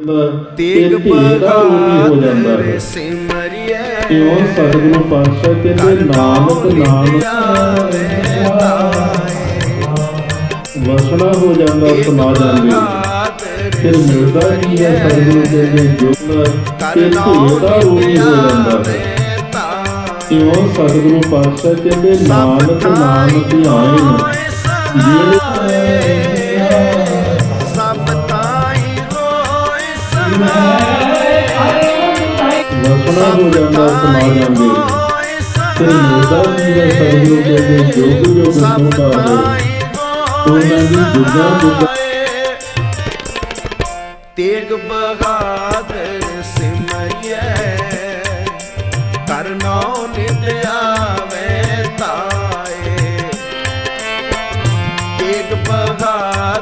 ਤੇਗ ਬਹਾਦਰ ਸਿਮਰਿਐ ਇਉਂ ਸਤਿਗੁਰੂ ਪਾਤਸ਼ਾਹ ਕਹਿੰਦੇ ਨਾਨਕ ਨਾਨਕ ਵਸਣਾ ਹੋ ਜਾਂਦਾ ਸਮਾ ਜਾਂਦੇ ਫਿਰ ਮਿਲਦਾ ਨਹੀਂ ਹੈ ਸਤਿਗੁਰੂ ਕਹਿੰਦੇ ਜੋ ਇੱਥੇ ਇਹਦਾ ਰੂਪ ਹੀ ਜਾਂਦਾ। ਇਉਂ ਸਤਿਗੁਰੂ ਪਾਤਸ਼ਾਹ ਕਹਿੰਦੇ ਨਾਨਕ ਨਾਨਕ ਆਏ ਜਿਹੜੇ ਵਸਣਾ ਹੋ ਜਾਂਦਾ ਸਮਾਗਮ ਦੇ ਤੇ ਤੇਗ ਬਹਾਦਰ ਸਿਮਰਿਐ ਕਰਨੋ ਨਿਤ ਆਵੇ ਤਾਏ। ਤੇਗ ਬਹਾਦਰ